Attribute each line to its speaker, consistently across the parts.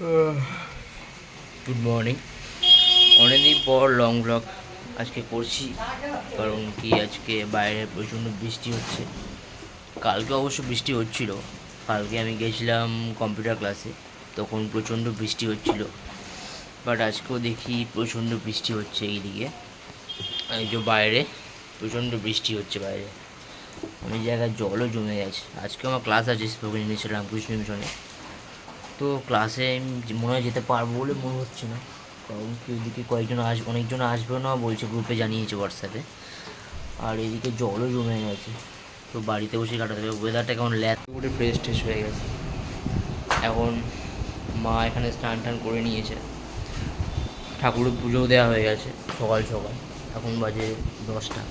Speaker 1: Good morning অনেকদিন পর long blog আজকে করছি, কারণ কি আজকে বাইরে প্রচণ্ড বৃষ্টি হচ্ছে। কালকে অবশ্য বৃষ্টি হচ্ছিল। কালকে আমি গেছিলাম কম্পিউটার ক্লাসে তখন প্রচণ্ড বৃষ্টি হচ্ছিল। বাট আজকেও দেখি প্রচণ্ড বৃষ্টি হচ্ছে এইদিকে। এই যে বাইরে, প্রচণ্ড বৃষ্টি হচ্ছে বাইরে। অনেক জায়গায় জলও জমে গেছে। আজকে আমার ক্লাস আছে, স্পোকেন ইংলিশ রামকৃষ্ণ মিশনে। তো ক্লাসে মনে হয় যেতে পারব বলে মনে হচ্ছে না। কারণ কি ওইদিকে কয়েকজন আসবে অনেকজন আসবে না, বলছে গ্রুপে জানিয়েছে হোয়াটসঅ্যাপে আর এদিকে জলও জমে গেছে। তো বাড়িতে বসে কাটাতে হবে। ওয়েদারটা কেমন ল্যাদ। করে ফ্রেশ ট্রেশ হয়ে গেছে। এখন মা এখানে স্নান টান করে নিয়েছে। ঠাকুরের পুজোও দেওয়া হয়ে গেছে সকাল সকাল। এখন বাজে দশটা।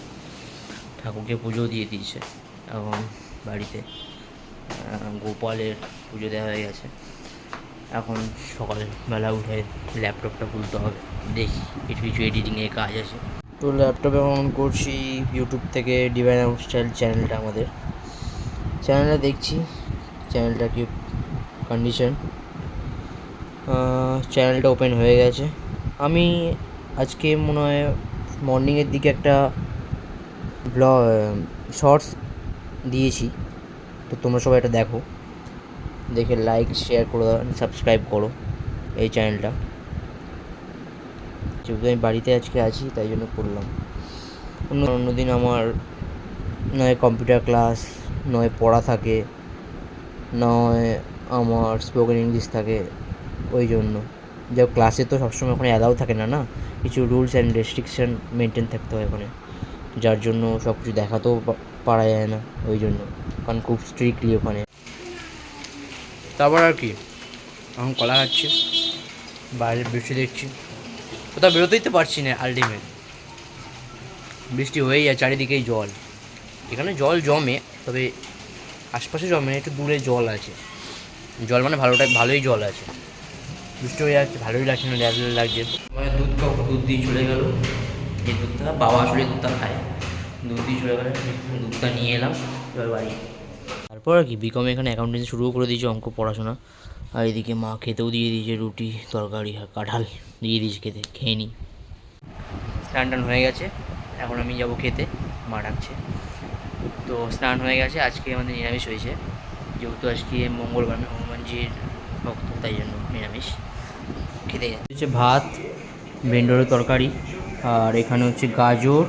Speaker 1: ঠাকুরকে পুজো দিয়ে দিয়েছে এখন বাড়িতে। গোপালের পুজো দেওয়া হয়ে গেছে। এখন সকালবেলা উঠে ল্যাপটপটা খুলতে হবে। দেখি, কিছু কিছু এডিটিংয়ের কাজ আছে। তো ল্যাপটপে অন করছি ইউটিউব থেকে ডিভাইন স্টাইল চ্যানেলটা আমাদের। চ্যানেলটা দেখছি চ্যানেলটা কি কন্ডিশন চ্যানেলটা ওপেন হয়ে গেছে। আমি আজকে মনে হয় মর্নিংয়ের দিকে একটা ব্লগ শর্টস দিয়েছি। তো তোমরা সবাই এটা দেখো। দেখে লাইক শেয়ার করে দাও সাবস্ক্রাইব করো এই চ্যানেলটা যেহেতু আমি বাড়িতে আজকে আছি, তাই জন্য করলাম। অন্য অন্যদিন আমার নয় কম্পিউটার ক্লাস নয় পড়া থাকে, নয় আমার স্পোকেন ইংলিশ থাকে, ওই জন্য। যা ক্লাসে তো সবসময় ওখানে অ্যালাউ থাকে না না? কিছু রুলস অ্যান্ড রেস্ট্রিকশান মেনটেন থাকতে হয় ওখানে। যার জন্য সব কিছু দেখাতেও পারা যায় না, ওই জন্য। কারণ খুব স্ট্রিক্টলি ওখানে। তারপর আর কি, এখন কলা খাচ্ছি, বাইরে বৃষ্টি দেখছি। কোথাও বেরোতেই তো পারছি না আলটিমেট বৃষ্টি হয়েই যায়, চারিদিকেই জল। এখানে জল জমে, তবে আশপাশে জমে একটু দূরে জল আছে। জল মানে ভালোটাই ভালোই জল আছে। বৃষ্টি হয়ে যাচ্ছে, ভালোই লাগছে না, ল্যাদ লাগছে। মানে দুধ কাপ দুধ দিয়ে চলে গেল। এই দুধটা বাবা আসলে দুধটা খায়। দুধ দিয়ে চলে গেলে, দুধটা নিয়ে এলাম, এবার বাড়ি। তারপর আর কি বিকম এখানে অ্যাকাউন্টেন্সি শুরুও করে দিয়েছে অঙ্ক, পড়াশোনা। আর এদিকে মা খেতেও দিয়ে দিয়েছে, রুটি, তরকারি আর কাঁঠাল দিয়ে দিয়েছে খেতে, খেয়ে নিই স্নান টান হয়ে গেছে, এখন আমি যাব খেতে, মা ডাকছে। তো স্নান হয়ে গেছে, আজকে আমাদের নিরামিষ হয়েছে, যেহেতু আজকে মঙ্গলবার, আমি হনুমানজির ভক্ত, তাই জন্য নিরামিষ। খেতে হচ্ছে ভাত, ভেন্ডরের তরকারি, আর এখানে হচ্ছে গাজর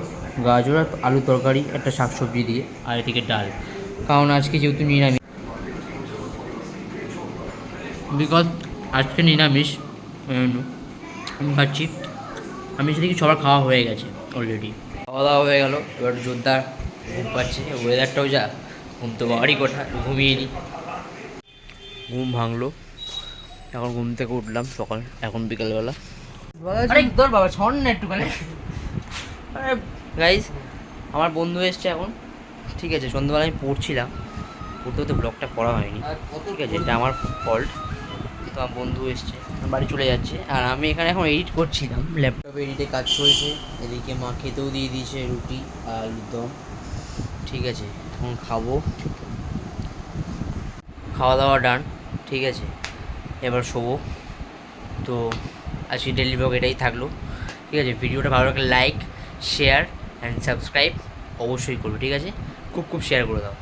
Speaker 1: গাজর আর আলু তরকারি, একটা শাকসবজি দিয়ে, আর এদিকে ডাল। কারণ আজকে যেহেতু নিরামিষ। বিকজ আজকে নিরামিষ খাচ্ছি। আমি সেদিকে সবার খাওয়া হয়ে গেছে অলরেডি খাওয়া দাওয়া হয়ে গেল, এবার জোরদার ঘুম পাচ্ছে। ওয়েদারটাও যা, ঘুম তো বাড়ি কোঠা ঘুমিয়ে নিই ঘুম ভাঙলো। এখন ঘুম থেকে উঠলাম সকাল, এখন বিকালবেলা। তোর বাবা, ছড় না একটুখানি। গাইজ আমার বন্ধু এসছে এখন। ঠিক আছে সন্ধ্যাবেলা আমি পড়ছিলাম। পড়তে পড়তে ব্লগটা করা হয়নি। ঠিক আছে এটা আমার ফল্ট তো আমার বন্ধু এসছে বাড়ি চলে যাচ্ছে। আর আমি এখানে এখন এডিট করছিলাম ল্যাপটপে এডিটে কাজ চলছে। এদিকে মা খেতেও দিয়ে দিয়েছে রুটি আর দম। ঠিক আছে এখন খাব। খাওয়া দাওয়া ডান ঠিক আছে। এবার শোবো। তো আজকে ডেলি ব্লগ এটাই থাকল। ঠিক আছে ভিডিওটা ভালো লাগলে লাইক শেয়ার অ্যান্ড সাবস্ক্রাইব অবশ্যই করবে ঠিক আছে? খুব খুব শেয়ার করে দাও।